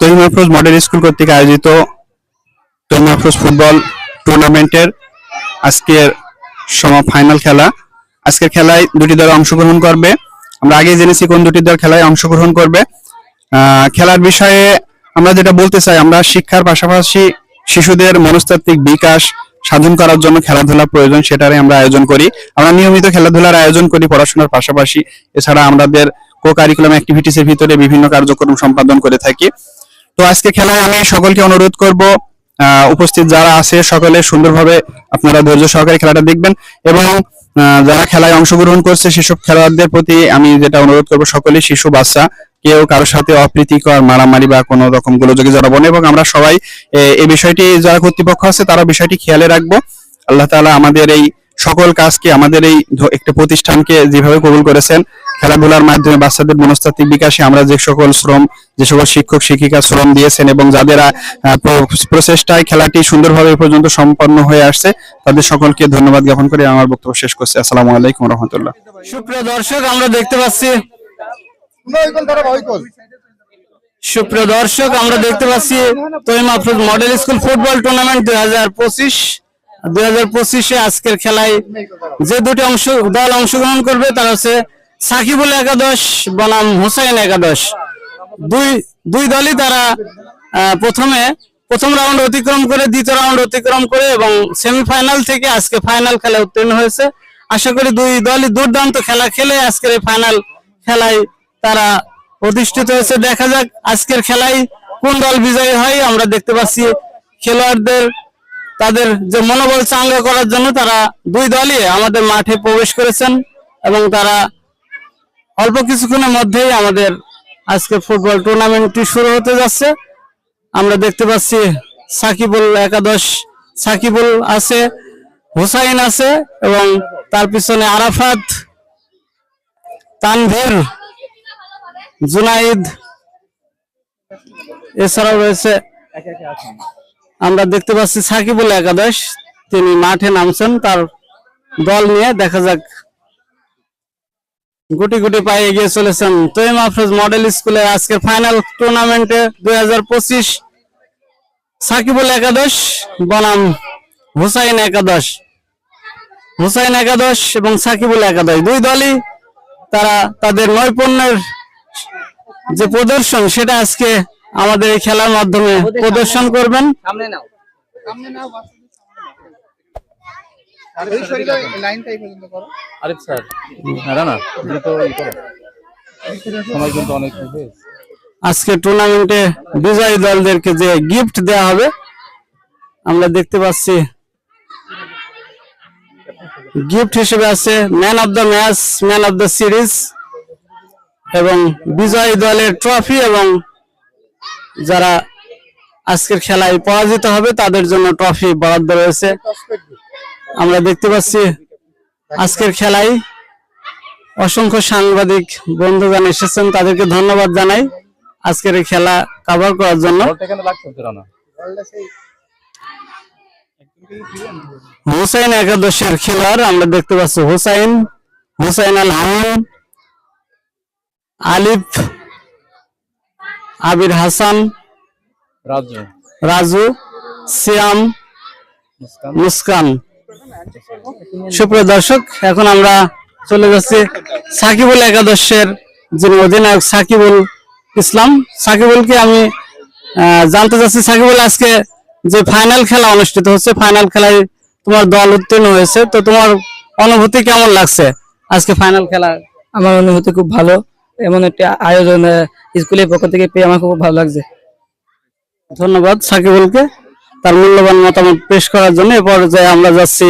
তৈরি Mahfuz model school কর্তৃক আয়োজিত তৈরি মাহফুজ ফুটবল টুর্নামেন্টের আজকের সম ফাইনাল খেলা। আজকের খেলায় দুটি দল অংশগ্রহণ করবে। আমরা আগেই জেনেছি কোন দুটি দল খেলায় অংশগ্রহণ করবে। খেলার বিষয়ে আমরা যেটা বলতে চাই, আমরা শিক্ষার পাশাপাশি শিশুদের মনস্তাত্ত্বিক বিকাশ সাধন করার জন্য খেলাধুলা প্রয়োজন সেটারই আমরা আয়োজন করি। আমরা নিয়মিত খেলাধুলার আয়োজন করি পড়াশোনার পাশাপাশি। এছাড়া আমাদের কো কারিকুলাম অ্যাক্টিভিটিসের ভিতরে বিভিন্ন কার্যক্রম সম্পাদন করে থাকি। তো আজকে খেলায় আমি সকলকে অনুরোধ করব উপস্থিত যারা আছে সকলে সুন্দরভাবে আপনারা ধৈর্য সহকারে খেলাটা দেখবেন এবং যারা খেলায় অংশগ্রহণ করছে সেসব খেলোয়াড়দের প্রতি আমি যেটা অনুরোধ করব সকলে, শিশু, বাচ্চা, কেউ কারোর সাথে অপ্রীতিকর মারামারি বা কোনো রকম গোলযোগে জড়াবো না এবং আমরা সবাই এই বিষয়টি যারা কর্তৃপক্ষ আছে তারা বিষয়টি খেয়ালে রাখব। আল্লাহ তালা আমাদের এই সকল কাজকে, আমাদের এই একটা প্রতিষ্ঠানকে যেভাবে কবুল করেছেন, খেলাধুলার মাধ্যমে বাচ্চাদের মনস্তাত্ত্বিক বিকাশে আমরা যে সকল শ্রম যে সকল শিক্ষক, শিক্ষিকা শ্রম দিয়েছেন এবং যাদের প্রচেষ্টায় খেলাটি সুন্দরভাবে পর্যন্ত সম্পন্ন হয়ে আসছে, তাদের সকলকে ধন্যবাদ জ্ঞাপন করে আমার বক্তব্য শেষ করছি। আসসালামু আলাইকুম রহমতুল্লাহ। সুপ্রিয় দর্শক, আমরা দেখতে পাচ্ছি সুপ্রিয় দর্শক, আমরা দেখতে পাচ্ছি মডেল স্কুল ফুটবল টুর্নামেন্ট দুই হাজার পঁচিশ। দুই হাজার পঁচিশে আজকের খেলায় যে দুটি অংশ দল অংশগ্রহণ করবে, তারা হচ্ছে সাকিবুল একাদশ, বনাম হুসাইন একাদশ। দুই দুই দলই তারা প্রথমে, প্রথম রাউন্ড অতিক্রম করে, দ্বিতীয় রাউন্ড অতিক্রম করে এবং সেমিফাইনাল থেকে আজকে ফাইনাল খেলা উত্তীর্ণ হয়েছে। আশা করি দুই দলই দুর্দান্ত খেলা খেলে আজকের এই ফাইনাল খেলায় তারা প্রতিষ্ঠিত হয়েছে। দেখা যাক আজকের খেলায় কোন দল বিজয়ী হয়। আমরা দেখতে পাচ্ছি খেলোয়াড়দের, তাদের যে মনোবল চাঙ্গা করার জন্য তারা দুই দলই আমাদের মাঠে প্রবেশ করেছেন এবং তারা অল্প কিছুক্ষণের মধ্যেই আমাদের আজকে ফুটবল টুর্নামেন্টটি শুরু হতে যাচ্ছে। আমরা দেখতে পাচ্ছি সাকিবুল একাদশ, সাকিবুল আছে, হুসাইন আছে এবং তার পিছনে আরাফাত, তানভীর, জুনাইদ, এছাড়াও রয়েছে আমরা দেখতে পাচ্ছি সাকিবুল একাদশ, তিনি মাঠে নামছেন তার দল নিয়ে। দেখা যাক গুটি গুটি পায়ে এগিয়ে চলেছেন। তৈম আফরোজ মডেল স্কুলের আজকে ফাইনাল টুর্নামেন্টে দুই হাজার পঁচিশ সাকিবুল একাদশ বনাম হুসাইন একাদশ। হুসাইন একাদশ এবং সাকিবুল একাদশ দুই দলই তারা তাদের নৈপুণ্যের যে প্রদর্শন সেটা আজকে আমাদের এই খেলার মাধ্যমে প্রদর্শন করবেন। আরিফ স্যার না না দ্রুত ই করো। সময় কিন্তু অনেক হয়েছে আজকে টুর্নামেন্টে বিজয়ী দলদেরকে যে গিফট দেওয়া হবে আমরা দেখতে পাচ্ছি। গিফট হিসেবে আছে man of the match man of the series এবং বিজয়ী দলের ট্রফি এবং যারা আজকের খেলায় পরাজিত হবে তাদের জন্য ট্রফি বরাদ্দ রয়েছে। আমরা দেখতে পাচ্ছি আজকের খেলায় অসংখ্য সাংবাদিক বন্ধুগণ এসেছেন তাদেরকে ধন্যবাদ জানাই আজকের এই খেলা কভার করার জন্য। হুসাইন একাদশের খেলোয়াড় আমরা দেখতে পাচ্ছি হুসাইন হুসাইন আল হামিম আলিফ আবির হাসান রাজু। রাজু সিয়াম মুস্কান। সুপ্রিয় দর্শক এখন আমরা চলে যাচ্ছি সাকিবুল একাদশের যিনি অধিনায়ক সাকিবুল ইসলাম। সাকিবুলকে আমি জানতে চাচ্ছি সাকিবুল আজকে যে ফাইনাল খেলা অনুষ্ঠিত হচ্ছে ফাইনাল খেলায় তোমার দল উত্তীর্ণ হয়েছে তো তোমার অনুভূতি কেমন লাগছে আজকে ফাইনাল খেলা? আমার অনুভূতি খুব ভালো। এমন একটি আয়োজন স্কুলের পক্ষ থেকে পেয়ে আমার খুব ভালো লাগছে। ধন্যবাদ সাকিবুলকে তার মূল্যবান মতামত পেশ করার জন্য। এ পর্যায়ে আমরা যাচ্ছি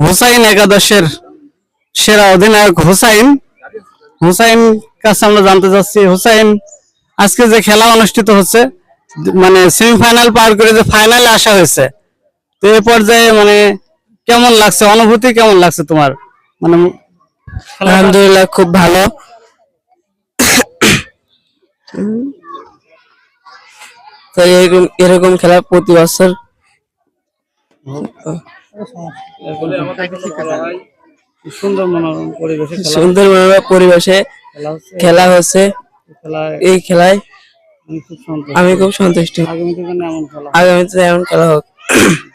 হুসাইন একাদশের সেরা অধিনায়ক হুসাইন। হুসাইন কাছে আমরা জানতে চাচ্ছি, হুসাইন, আজকে যে খেলা অনুষ্ঠিত হচ্ছে মানে সেমিফাইনাল পার করে যে ফাইনালে আসা হয়েছে, তো এ পর্যায়ে মানে কেমন লাগছে, অনুভূতি কেমন লাগছে তোমার? মানে আলহামদুলিল্লাহ, খুব ভালো। তো এরকম এরকম খেলা প্রতি বছর সুন্দর মনোরম পরিবেশে সুন্দর মনোরম পরিবেশে খেলা হচ্ছে। খেলা হচ্ছে। খেলায় এই খেলায় আমি খুব সন্তুষ্ট। আমি খুব সন্তুষ্ট। আগামীতে এমন খেলা। আগামীতে এমন খেলা হোক।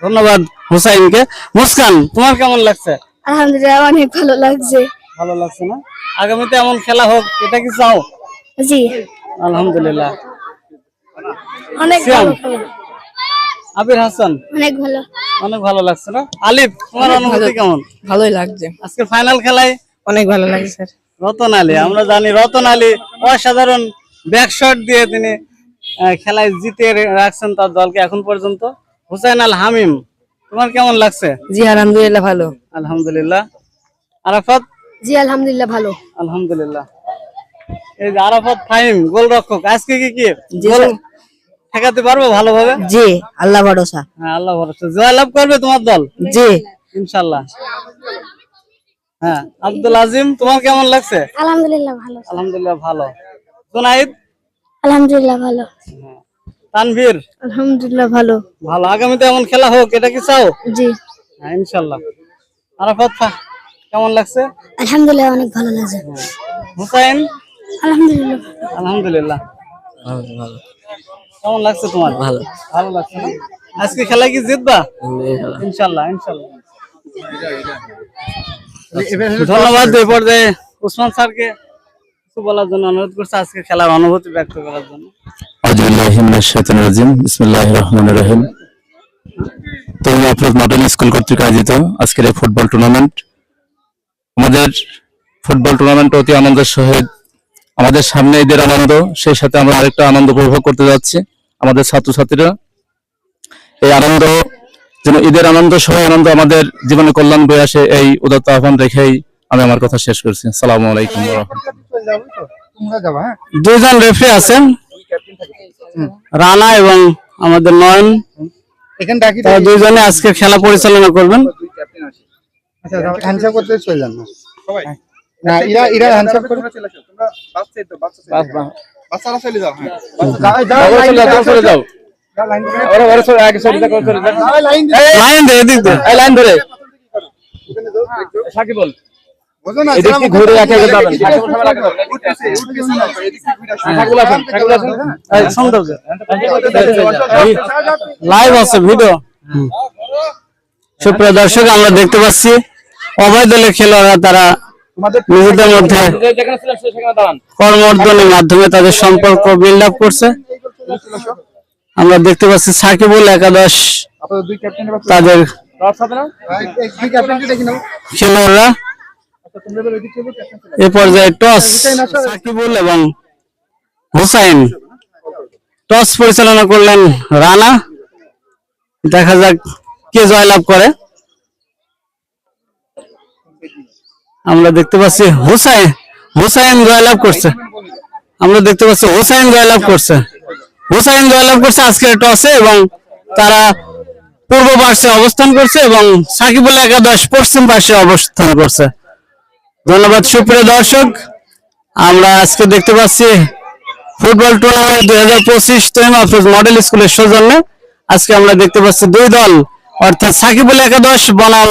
ধন্যবাদ হুসাইনকে। মুসকান তোমার কেমন লাগছে? আলহামদুলিল্লাহ অনেক ভালো লাগছে। ভালো লাগছে না? আগামীতে এমন খেলা হোক এটা কি চাও? জি। আলহামদুলিল্লাহ। অনেক ভালো। আবির হাসান। অনেক ভালো। অনেক ভালো লাগছে না? আলিফ তোমার অনুভূতি কেমন? ভালোই লাগছে। আজকে ফাইনাল খেলায়? অনেক ভালো লাগছে স্যার। রতন আলী আমরা জানি রতন আলী অসাধারণ ব্যাক শট দিয়ে তিনি খেলায় জিতে রাখছেন তার দলকে এখন পর্যন্ত। হুসাইন আল হামিম তোমার কেমন লাগছে? জি আলহামদুলিল্লাহ ভালো। আলহামদুলিল্লাহ। আরাফাত? জি আলহামদুলিল্লাহ ভালো। আলহামদুলিল্লাহ। এই যে আরাফাত ফাহিম গোলরক্ষক। আজকে কি কি? গোল ঠেকাতে পারব ভালোভাবে? জি আল্লাহ ভরসা। হ্যাঁ আল্লাহ ভরসা। জয়লাভ করবে তোমার দল? জি। ইনশাল্লাহ হ্যাঁ আব্দুল আজিম তোমার কেমন লাগছে? আলহামদুলিল্লাহ ভালো। আলহামদুলিল্লাহ ভালো। জুনাইদ? আলহামদুলিল্লাহ ভালো। তানভীর? আলহামদুলিল্লাহ ভালো। ভালো। আগামীতে এমন খেলা হোক এটা কি চাও? জি। হ্যাঁ ইনশাল্লাহ আরাফাত ফা- কেমন লাগছে? আলহামদুলিল্লাহ অনেক ভালো লাগছে। হুসাইন? আলহামদুলিল্লাহ। আলহামদুলিল্লাহ। কেমন লাগছে তোমার? ভালো। ভালো লাগছে না? আজকে খেলা কি জিতবা? ইনশাল্লাহ ইনশাল্লাহ ধন্যবাদ এই পর্যায়ে উসমান স্যারকে। কিছু বলার জন্য অনুরোধ করছে আজকে খেলার অনুভূতি ব্যক্ত করার জন্য। স্কুল কর্তৃক আয়োজিত আজকের এই ফুটবল টুর্নামেন্ট। আমাদের ফুটবল টুর্নামেন্ট অতি আনন্দের সহিত আমাদের সামনে ঈদের আনন্দ সেই সাথে আমরা আরেকটা আনন্দ উপভোগ করতে যাচ্ছি। আমাদের ছাত্রছাত্রীরা এই আনন্দ যেন ঈদের আনন্দ সহ আনন্দ আমাদের জীবনে কল্যাণ বয়ে আসে এই উদাত্ত আহ্বান রেখেই আমি আমার কথা শেষ করছি। সালামু আলাইকুম। দুইজন রেফারি আছেন। রানা এবং আমাদের নয়ন। এখানে দুইজনে আজকে খেলা পরিচালনা করবেন। আচ্ছা হ্যান্ডশেক করতে চলে যান না? সবাই। না ইরা ইরা হ্যান্ডশেক করে তোমরা বাচ্চাই তো বাচ্চা বাচ্চারা চলে যাও হ্যাঁ। চলে যাও, সাকিবুল। এদিক ঘুরে একে একে যাবেন। লাইভ আছে ভিডিও। সুপ্রিয় দর্শক আমরা দেখতে পাচ্ছি। অভয় দলের খেলোয়াড়রা তারা নিজেদের মধ্যে কর্মর্দনের মাধ্যমে তাদের সম্পর্ক বিল্ড আপ করছে। আমরা দেখতে পাচ্ছি সাকিবুল একাদশ আপনাদের দুই ক্যাপ্টেন তাদের নাও। খেলোয়াড়রা। আচ্ছা এ পর্যায়ে টস সাকিবুল এবং হুসাইন। টস পরিচালনা করলেন রানা। দেখা যাক কে জয়লাভ করে। আমরা দেখতে পাচ্ছি হুসাইন হুসাইন জয়লাভ করছে। আমরা দেখতে পাচ্ছি হুসাইন জয়লাভ করছে। হুসাইন জয়লাভ করছে আজকের টসে এবং তারা পূর্ব পার্শ্বে অবস্থান করছে এবং সাকিবুল একাদশ পশ্চিম পার্শ্বে অবস্থান করছে। ধন্যবাদ, সুপ্রিয় দর্শক। আমরা আজকে দেখতে পাচ্ছি ফুটবল টুর্নামেন্ট দুই হাজার পঁচিশ মডেল স্কুলের সৌজন্যে। আজকে আমরা দেখতে পাচ্ছি দুই দল, অর্থাৎ সাকিবুল একাদশ, বনাম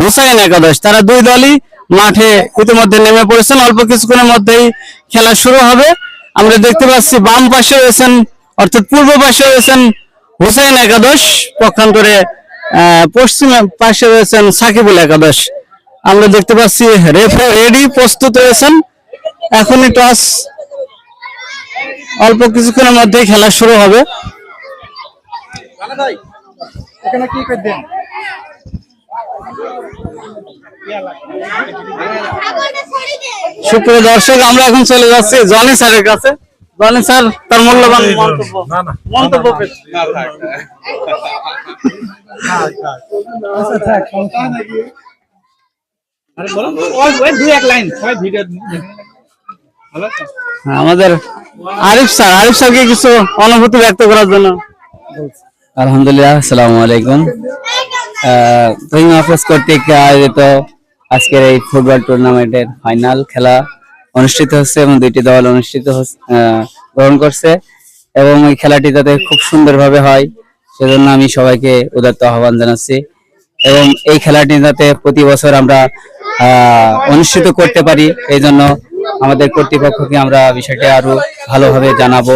হুসাইন একাদশ। তারা দুই দলই মাঠে ইতিমধ্যে নেমে পড়েছেন। অল্প কিছুক্ষণের মধ্যেই খেলা শুরু হবে। আমরা দেখতে পাচ্ছি বাম পাশে রয়েছেন, অর্থাৎ পূর্ব পাশে রয়েছেন হুসাইন একাদশ, পক্ষান্তরে পশ্চিম পাশে রয়েছেন সাকিবুল একাদশ। আমরা দেখতে পাচ্ছি রেডি প্রস্তুত রয়েছেন। এখনই টস। অল্প কিছুক্ষণের মধ্যেই খেলা শুরু হবে। এখানে কি সুপ্রিয় দর্শক আমরা এখন চলে যাচ্ছি জনি স্যারের কাছে। জনি স্যার তার মূল্যবান মন্তব্য। মন্তব্য হ্যাঁ, আমাদের আরিফ স্যার আরিফ স্যারকে কিছু অনুভূতি ব্যক্ত করার জন্য। আলহামদুলিল্লাহ আসসালামু আলাইকুম। তহিম হাফেজ কর্তৃক আয়োজিত আজকের এই ফুটবল টুর্নামেন্টের ফাইনাল খেলা অনুষ্ঠিত হচ্ছে এবং দুইটি দল অনুষ্ঠিত গ্রহণ করছে এবং এই খেলাটি যাতে খুব সুন্দরভাবে হয় সেজন্য আমি সবাইকে উদাত্ত আহ্বান জানাচ্ছি এবং এই খেলাটি যাতে প্রতি বছর আমরা অনুষ্ঠিত করতে পারি, এই জন্য আমাদের কর্তৃপক্ষকে আমরা বিষয়টি আরও ভালোভাবে জানাব।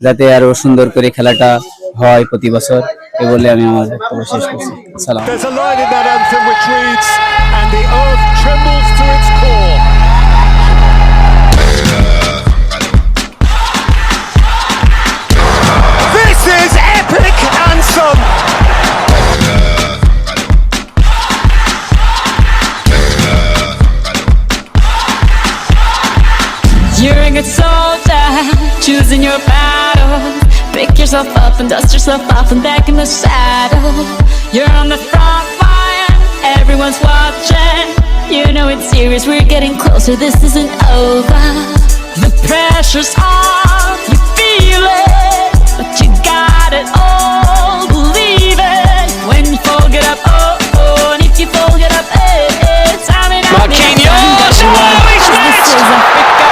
যাতে আরও সুন্দর করে খেলাটা হয় প্রতি বছর। এ বলে আমি আমার বক্তব্য শেষ করছি। সালাম। yourself up and dust yourself off and back in the saddle. You're on the front line, everyone's watching. You know it's serious, we're getting closer, this isn't over. The pressure's on, you feel it, but you got it all. Believe it when you fold it up, oh oh, and if you fold it up, eh eh, time it out. Marquinhos! This is Africa.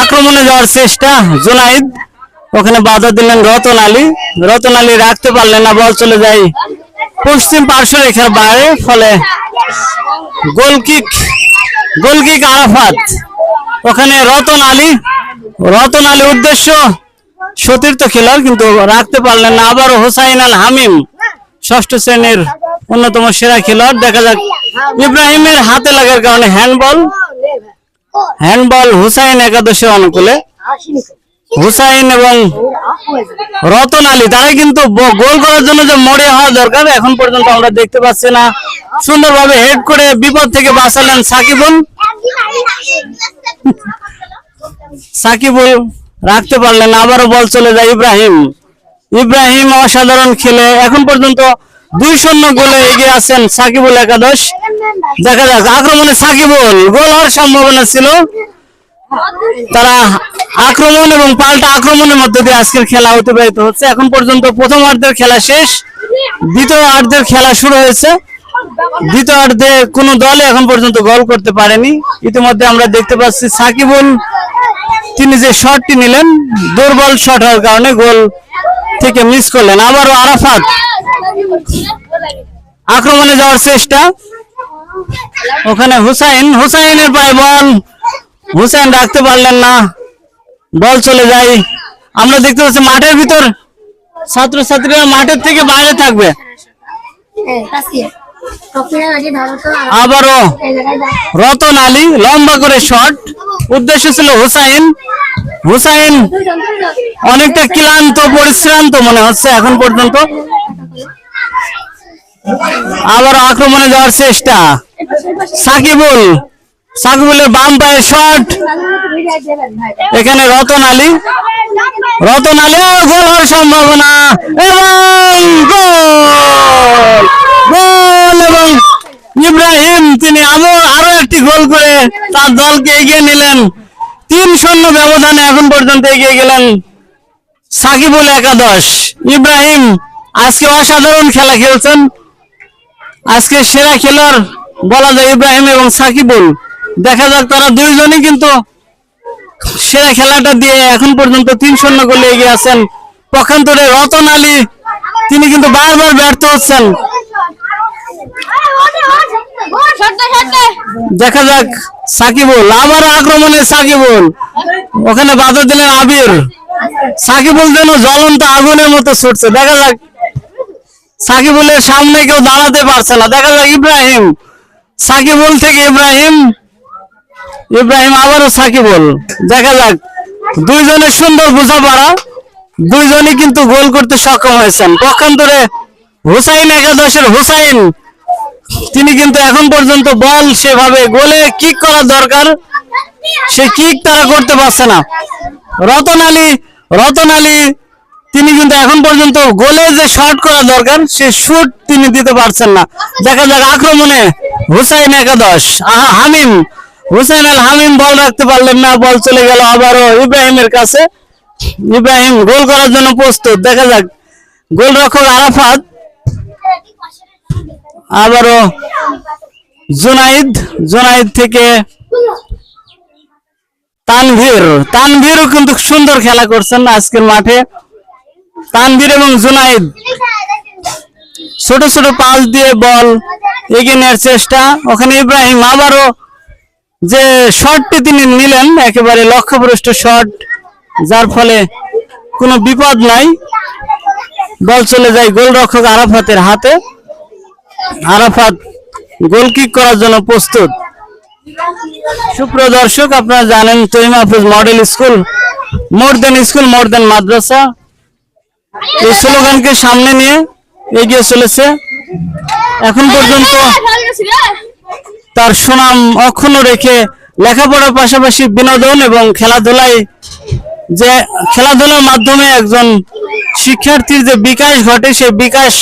আক্রমণে যাওয়ার চেষ্টা জুনাইদ ওখানে বাধা দিলেন রতন আলী। রতন আলী রাখতে পারলেন না, বল চলে যায় পশ্চিম পার্শ্ব রেখার বাইরে ফলে গোলকিক গোলকিক আরাফাত। ওখানে রতন আলী রতন আলী উদ্দেশ্য সতীর্থ খেলোয়াড়, কিন্তু রাখতে পারলেন না। আবারও হোসাইন আল হামিম, ষষ্ঠ শ্রেণির অন্যতম সেরা খেলোয়াড়। দেখা যাক, ইব্রাহিমের হাতে লাগার কারণে হ্যান্ডবল হ্যান্ডবল হুসাইন একাদশের অনুকূলে হুসাইন এবং রতন আলী, তারা কিন্তু গোল করার জন্য যে মরে হওয়া দরকার, এখন পর্যন্ত আমরা দেখতে পাচ্ছি না। সুন্দরভাবে হেড করে বিপদ থেকে বাঁচালেন সাকিবুল। সাকিবুল রাখতে পারলেন আবারও বল চলে যায় ইব্রাহিম। ইব্রাহিম অসাধারণ খেলে, এখন পর্যন্ত দুই শূন্য গোলে এগিয়ে আছেন সাকিবুল একাদশ। দেখা যাক, আক্রমণে সাকিবুল, গোল হওয়ার সম্ভাবনা ছিল। তারা আক্রমণ এবং পাল্টা আক্রমণের মধ্যে দিয়ে আজকের খেলা অতিবাহিত হচ্ছে। এখন পর্যন্ত প্রথম অর্ধের খেলা শেষ, দ্বিতীয় অর্ধের খেলা শুরু হয়েছে। দ্বিতীয় অর্ধে কোনো দলে এখন পর্যন্ত গোল করতে পারেনি। ইতিমধ্যে আমরা দেখতে পাচ্ছি সাকিবুল, তিনি যে শটটি নিলেন, দুর্বল শট হওয়ার কারণে গোল থেকে মিস করলেন। আবারও আরাফাত আক্রমণে যাওয়ার চেষ্টা। ওখানে হুসাইন, হুসাইনের পায়ে বল। হুসাইন রাখতে পারলেন না। বল চলে যায় আমরা দেখতে পাচ্ছি মাঠের ভিতর ছাত্রছাত্রীরা মাঠের থেকে বাইরে থাকবে। আবারও রতন আলী লম্বা করে শট। উদ্দেশ্য ছিল হুসাইন। হুসাইন অনেকটা ক্লান্ত পরিশ্রান্ত মনে হচ্ছে এখন পর্যন্ত। আবার আক্রমণে যাওয়ার চেষ্টা। সাকিবুল সাকিবুলের বাম পায়ের শট এখানে রতন আলী। রতন আলী গোল হওয়ার সম্ভাবনা। এবং গোল! গোল এবং ইব্রাহিম, তিনি আবার আরও একটি গোল করে তার দলকে এগিয়ে নিলেন। তিন শূন্য ব্যবধানে এখন পর্যন্ত এগিয়ে গেলেন সাকিবুল একাদশ। ইব্রাহিম, আজকে অসাধারণ খেলা খেলছেন। আজকে সেরা খেলোয়াড় বলা যায় ইব্রাহিম এবং সাকিবুল। দেখা যাক তারা দুইজনই কিন্তু সেরা খেলাটা দিয়ে এখন পর্যন্ত তিন শূন্য গোলে এগিয়ে আছেন। পক্ষান্তরে রতন আলী, তিনি কিন্তু বারবার ব্যর্থ হচ্ছেন। দেখা যাক সাকিবুল, আবার আক্রমণে সাকিবুল। ওখানে বাধা দিলেন আবির। সাকিবুল যেন জ্বলন্ত আগুনের মতো ছুটছে। দেখা যাক সাকিবুলের সামনে কেউ দাঁড়াতে পারছে না। দেখা যাক ইব্রাহিম, সাকিবুল থেকে ইব্রাহিম ইব্রাহিম আবারও সাকিবুল। দেখা যাক। দুইজনের সুন্দর বোঝাপড়া। দুইজনই কিন্তু গোল করতে সক্ষম হয়েছেন। পক্ষান্তরে হুসাইন একাদশের হুসাইন, তিনি কিন্তু এখন পর্যন্ত বল সেভাবে গোলে কিক করা দরকার। সে কিক তারা করতে পারছে না। রতন আলী রতন আলী, তিনি কিন্তু এখন পর্যন্ত গোলে যে শট করা দরকার, সে শুট তিনি দিতে পারছেন না। দেখা যাক আক্রমণে হুসাইন একাদশ। আহা হামিম হুসাইন আল হামিম বল রাখতে পারলেন না, বল চলে গেল আবারও ইব্রাহিমের কাছে। ইব্রাহিম গোল করার জন্য প্রস্তুত, দেখা যাক। গোলরক্ষক আরাফাত, আবারও জুনাইদ জুনাইদ থেকে তানভীর। তানভীরও কিন্তু সুন্দর খেলা করছেন আজকের মাঠে। তানভীর এবং জুনাইদ ছোট ছোট পাস দিয়ে বল এগিয়ে নেওয়ার চেষ্টা। ওখানে ইব্রাহিম আবারও যে শটটি তিনি নিলেন, একেবারে লক্ষ্যভ্রষ্ট শট, যার ফলে কোনো বিপদ নাই। বল চলে যায় গোলরক্ষক আরাফাতের হাতে। আরাফাত গোল কিক করার জন্য প্রস্তুত। সুপ্রিয় দর্শক, আপনারা জানেন Taim Hafiz model school, more than school, more than মাদ্রাসা। এই স্লোগানকে সামনে নিয়ে এগিয়ে চলেছে। এখন পর্যন্ত তার সুনাম অক্ষুণ্ণ রেখে লেখাপড়ার পাশাপাশি বিনোদন এবং খেলাধুলায় যে, খেলাধুলার মাধ্যমে একজন শিক্ষার্থীর যে বিকাশ ঘটে, সেই বিকাশ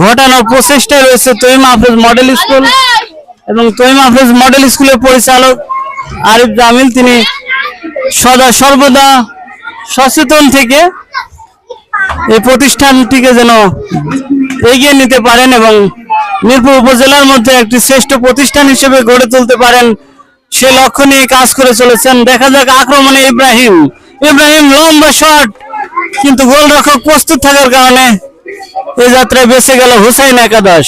ঘটানোর প্রচেষ্টায় রয়েছে তৈম হাফিজ মডেল স্কুল এবং তৈম হাফিজ মডেল স্কুলের পরিচালক আরিফ জামিল। তিনি সদা সর্বদা সচেতন থেকে এই প্রতিষ্ঠানটিকে যেন এগিয়ে নিতে পারেন এবং মিরপুর উপজেলার মধ্যে একটি শ্রেষ্ঠ প্রতিষ্ঠান হিসেবে গড়ে তুলতে পারেন। সে লক্ষ্য নিয়ে কাজ করে চলেছেন। দেখা যাক আক্রমণে ইব্রাহিম। ইব্রাহিম লম্বা শট, কিন্তু গোলরক্ষক প্রস্তুত থাকার কারণে এই যাত্রায় বেঁচে গেল হুসাইন একাদশ।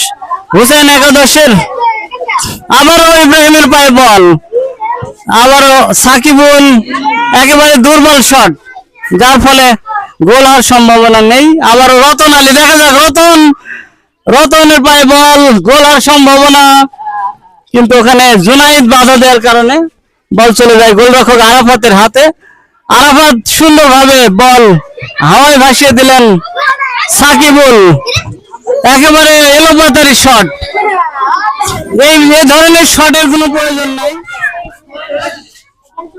হুসাইন একাদশের আবারও ইব্রাহিমের পায়ে বল। আবারও সাকিবুল একেবারে দুর্বল শট, যার ফলে গোল হওয়ার সম্ভাবনা নেই। আবারও রতন আলী, দেখা যাক রতন রতনের পায়ে বল, গোল হওয়ার সম্ভাবনা। কিন্তু ওখানে জুনাইদ বাধা দেওয়ার কারণে বল চলে যায় গোলরক্ষক আরাফাতের হাতে। আরাফাত সুন্দরভাবে বল হাওয়ায় ভাসিয়ে দিলেন সাকিবুল। একেবারে এলোপাতারি শট এই ধরনের শটের কোনো প্রয়োজন নাই শুরু করেন স্যার কি বলব আমি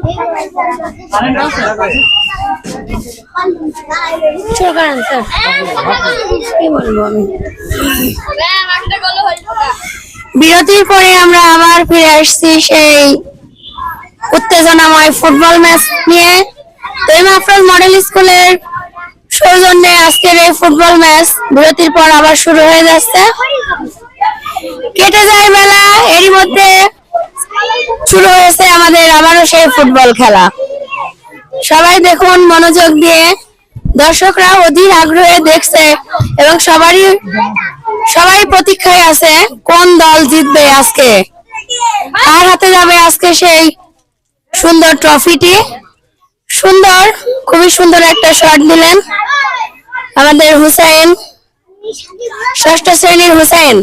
বিরতির পরে আমরা আবার ফিরে আসছি সেই উত্তেজনাময় ফুটবল ম্যাচ নিয়ে। তৈম আফরোজ মডেল স্কুলের সৌজন্যে আজকের এই ফুটবল ম্যাচ বিরতির পর আবার শুরু হয়ে যাচ্ছে। কেটে যায় বেলা, এরই মধ্যে শুরু হয়েছে আমাদের আবারও সেই ফুটবল খেলা। সবাই দেখুন মনোযোগ দিয়ে। দর্শকরা অধীর আগ্রহে দেখছে এবং সবারই সবাই প্রতীক্ষায় আছে কোন দল জিতবে আজকে। কার হাতে যাবে আজকে সেই সুন্দর ট্রফিটি? সুন্দর, খুবই সুন্দর একটা শট দিলেন আমাদের হুসাইন, ষষ্ঠ শ্রেণির হুসাইন।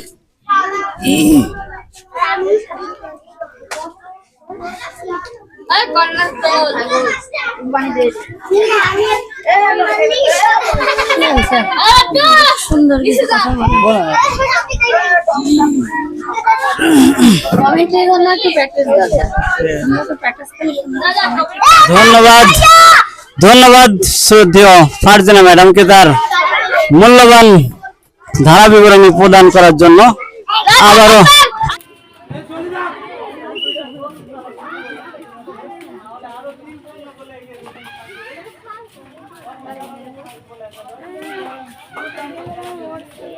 সুন্দর কিছু কথা ধন্যবাদ। ধন্যবাদ শ্রদ্ধেয় ফারজানা ম্যাডামকে তার মূল্যবান ধারা বিবরণী প্রদান করার জন্য। আবারও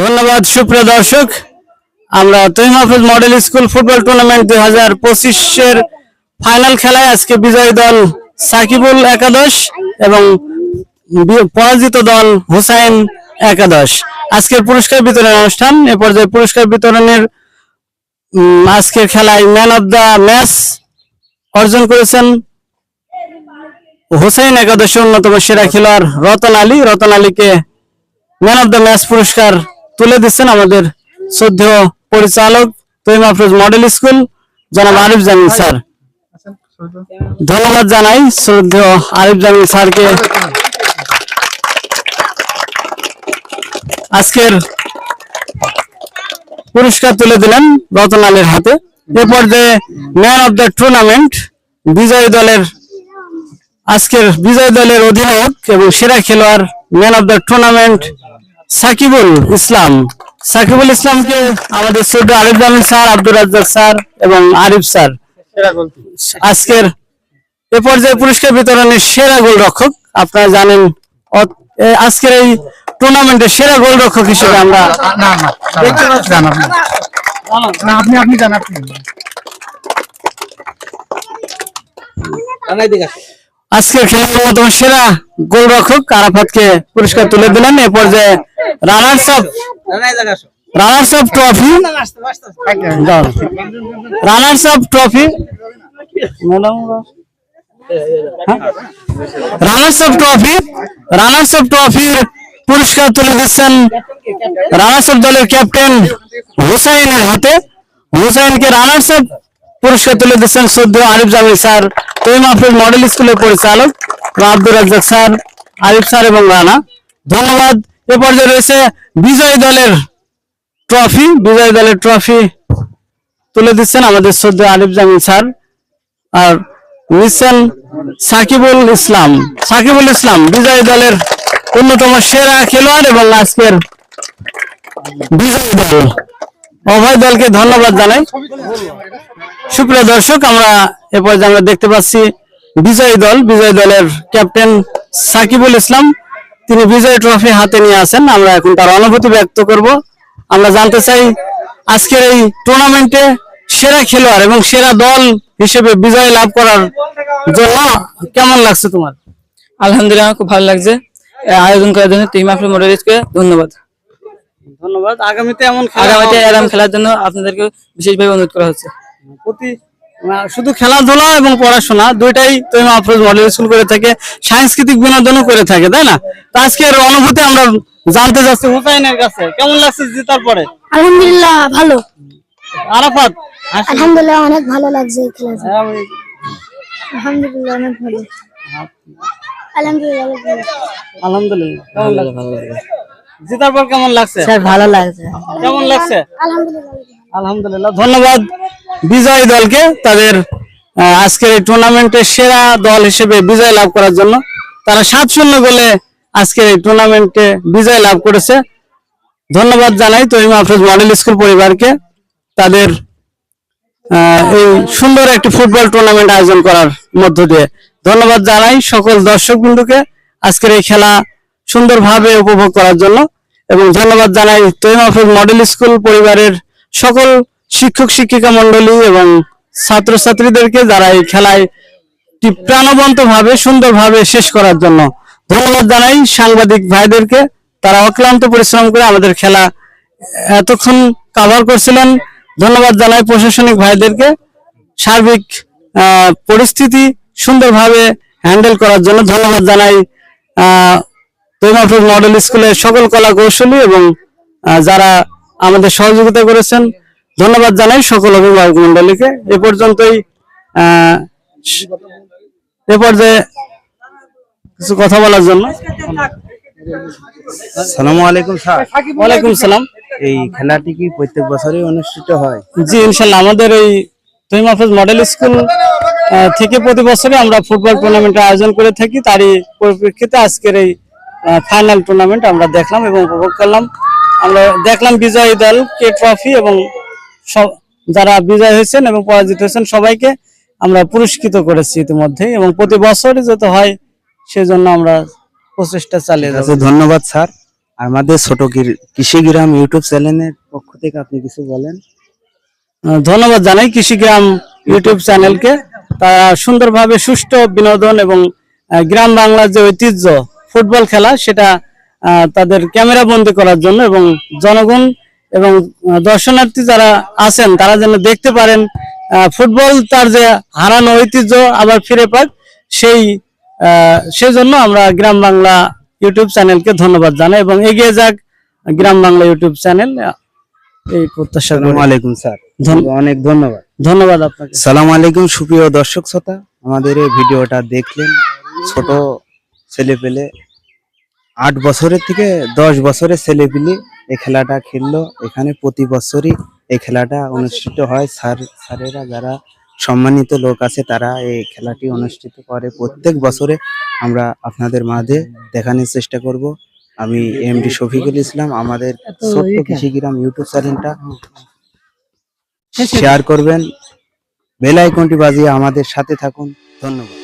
ধন্যবাদ, সুপ্রিয় দর্শক। আমরা Taim Hafiz model school football tournament দুই হাজার পঁচিশের ফাইনাল খেলায় আজকে বিজয়ী দল সাকিবুল একাদশ এবং পরাজিত দল হুসাইন একাদশ। আজকের পুরস্কার বিতরণ অনুষ্ঠান, এ পর্যায়ে পুরস্কার বিতরণের আজকের খেলায় ম্যান অফ দ্য ম্যাচ অর্জন করেছেন হুসাইন একাদশের অন্যতম সেরা খেলোয়াড় রতন আলী। রতন আলীকে ম্যান অফ দ্য ম্যাচ পুরস্কার তুলে দিচ্ছেন আমাদের শ্রদ্ধেয় পরিচালক তৈম আফরোজ মডেল স্কুল, জনাব আরিফ জামিল স্যার। ধন্যবাদ জানাই শ্রদ্ধেয় আরিফ জামিল স্যারকে। আজকের পুরস্কার তুলে দিলেন রতন আলীর হাতে। এ পর্যায়ে ম্যান অফ দ্য টুর্নামেন্ট বিজয়ী দলের আজকের বিজয় দলের অধিনায়ক এবং সেরা খেলোয়াড় man of the tournament Sakibul Islam. Sakibul ইসলামকে আমাদের ছোট আরিফ জামিন স্যার, আব্দুর রাজ্জাক স্যার এবং আরিফ স্যার। আজকের এ পর্যায়ে পুরস্কার বিতরণের সেরা গোলরক্ষক, আপনারা জানেন আজকের এই টুর্নামেন্টের সেরা গোলরক্ষক হিসেবে আমরা পাচ্ছি আপনি আপনি জান আপনি আজকের খেলার অন্যতম সেরা গোলরক্ষক আরাফাতকে পুরস্কার তুলে দিলেন। এ পর্যায়ে runners up runners up trophy runners up trophy runners up trophy runners up ট্রফির পুরস্কার তুলে দিচ্ছেন রানার্স আপ দলের ক্যাপ্টেন হুসাইনের হাতে। হুসাইনকে রানার্স আপ পুরস্কার তুলে দিচ্ছেন সদ্য আরিফ জামিল স্যার, তৈম আফরোজ মডেল স্কুলের পরিচালক আব্দুর রাজ্জাক স্যার, আরিফ স্যার এবং রানা। ধন্যবাদ। এ পর্যায়ে রয়েছে বিজয়ী দলের ট্রফি। বিজয়ী দলের ট্রফি তুলে দিচ্ছেন আমাদের সদ্য আরিফ জামিল স্যার আর নিচ্ছেন সাকিবুল ইসলাম। সাকিবুল ইসলাম, বিজয়ী দলের অন্যতম সেরা খেলোয়াড় এবং আজকের বিজয়ী অভয় দলকে ধন্যবাদ জানাই। সুপ্রিয় দর্শক, আমরা এ পর্যায়ে আমরা দেখতে পাচ্ছি বিজয়ী দল। বিজয়ী দলের ক্যাপ্টেন সাকিবুল ইসলাম, তিনি বিজয় ট্রফি হাতে নিয়ে আছেন আমরা এখন তার অনুভূতি ব্যক্ত করব। আমরা জানতে চাই, আজকের এই টুর্নামেন্টে সেরা খেলোয়াড় এবং সেরা দল হিসেবে বিজয় লাভ করার জন্য কেমন লাগছে তোমার? আলহামদুলিল্লাহ খুব ভালো লাগছে। আয়োজন করার জন্য টিম আফরোজ মডেল স্কুলে ধন্যবাদ। ধন্যবাদ। আগামীতে এমন খেলা আগামীতে এরকম খেলার জন্য আপনাদেরকে বিশেষভাবে অনুরোধ করা হচ্ছে। প্রতি শুধু খেলাধুলা এবং পড়াশোনা দুইটাই তুমি আফরোজ মডেল স্কুল করে থাকে সাংস্কৃতিক বিনোদনও করে থাকে তাই না? তো আজকের অনুভূতি আমরা জানতে চাচ্ছি হুসাইনের কাছে। কেমন লাগছে জেতার পরে? আলহামদুলিল্লাহ ভালো। আরাফাত আলহামদুলিল্লাহ অনেক ভালো লাগছে এই খেলা হ্যাঁ, আলহামদুলিল্লাহ অনেক ভালো। আলহামদুলিল্লাহ অনেক ভালো আলহামদুলিল্লাহ। কেমন লাগছে জেতার পর কেমন লাগছে? স্যার ভালো লাগছে। কেমন লাগছে? আলহামদুলিল্লাহ আলহামদুলিল্লাহ ধন্যবাদ। বিজয়ী দলকে তাদের আজকের এই টুর্নামেন্টের সেরা দল হিসেবে বিজয় লাভ করার জন্য। তারা সাত শূন্য গোলে আজকের এই টুর্নামেন্টে বিজয় লাভ করেছে। ধন্যবাদ জানাই তহিমা আফরোজ মডেল স্কুল পরিবারকে। তাদের আহ, এই সুন্দর একটি ফুটবল টুর্নামেন্ট আয়োজন করার মধ্য দিয়ে। ধন্যবাদ জানাই সকল দর্শক বিন্দুকে আজকের এই খেলা সুন্দরভাবে উপভোগ করার জন্য এবং ধন্যবাদ জানাই তৈম আফরোজ মডেল স্কুল পরিবারের সকল শিক্ষক শিক্ষিকা মন্ডলী এবং ছাত্রছাত্রীদেরকে যারা এই খেলায় প্রাণবন্ত ভাবে সুন্দরভাবে শেষ করার জন্য। ধন্যবাদ জানাই সাংবাদিক ভাইদেরকে, তারা অক্লান্ত পরিশ্রম করে আমাদের খেলা এতক্ষণ কভার করছিলেন। ধন্যবাদ জানাই প্রশাসনিক ভাইদেরকে। সার্বিক পরিস্থিতি সুন্দরভাবে হ্যান্ডেল করার জন্য ধন্যবাদ জানাই আহ, তৈমাফুর মডেল স্কুলের সকল কলা কৌশলী এবং যারা আমাদের সহযোগিতা করেছেন ধন্যবাদ জানাই সকল অভিভাবক মন্ডলীকে এ পর্যন্তই এ পর্যায়ে কিছু কথা বলার জন্য। সালামু আলাইকুম স্যার। ওয়ালাইকুম সালাম। এই খেলাটি কি প্রত্যেক বছরই অনুষ্ঠিত হয়? জি ইনশাল্লাহ আমাদের এই তৈম হাফেজ মডেল স্কুল থেকে প্রতি বছরই আমরা ফুটবল টুর্নামেন্টের আয়োজন করে থাকি। তারই পরিপ্রেক্ষিতে আজকের এই ফাইনাল টুর্নামেন্ট আমরা দেখলাম এবং উপভোগ করলাম। আমরা দেখলাম বিজয়ী দল কে ট্রফি এবং সব- যারা বিজয় হয়েছেন এবং পরাজিত হয়েছেন সবাইকে আমরা পুরস্কৃত করেছি ইতিমধ্যে এবং প্রতি বছরই যত হয় সেজন্য আমরা প্রচেষ্টা চালিয়ে যাচ্ছি। ধন্যবাদ স্যার। আমাদের ছোট গির- কৃষিগ্রাম ইউটিউব চ্যানেলের পক্ষ থেকে আপনি কিছু বলেন। ধন্যবাদ জানাই কৃষিগ্রাম ইউটিউব চ্যানেলকে। তারা সুন্দরভাবে সুষ্ঠু বিনোদন এবং গ্রাম বাংলার যে ঐতিহ্য ফুটবল খেলা সেটা তাদের ক্যামেরা বন্দি করার জন্য এবং জনগণ এবং দর্শনার্থী যারা আছেন তারা যেন দেখতে পারেন ফুটবল তার যে হারানো ঐতিহ্য আবার ফিরে পাক সেই সেজন্য আমরা গ্রাম বাংলা ইউটিউব চ্যানেলকে ধন্যবাদ জানাই এবং এগিয়ে যাক গ্রাম বাংলা ইউটিউব চ্যানেল। এই প্রত্যাশা করি। আলাইকুম স্যার। অনেক ধন্যবাদ। ধন্যবাদ আপনাকে। সালাম আলাইকুম সুপ্রিয় দর্শক শ্রোতা। আমাদের এই ভিডিওটা দেখলেন ছোট ছেলে পেলে। আট বছরের থেকে দশ বছরের ছেলে পেলে এই খেলাটা খেললো। এখানে প্রতি বছরই এই খেলাটা অনুষ্ঠিত হয়। স্যার স্যারেরা যারা সম্মানিত লোক আছে তারা এই খেলাটি অনুষ্ঠিত করে। প্রত্যেক বছরে আমরা আপনাদের মাঝে দেখানোর চেষ্টা করব। আমি এমডি শফিকুল ইসলাম আমাদের ছোট্ট কৃষিগ্রাম ইউটিউব চ্যানেলটা। শেয়ার করবেন বেল আইকনটি বাজিয়ে আমাদের সাথে থাকুন। ধন্যবাদ।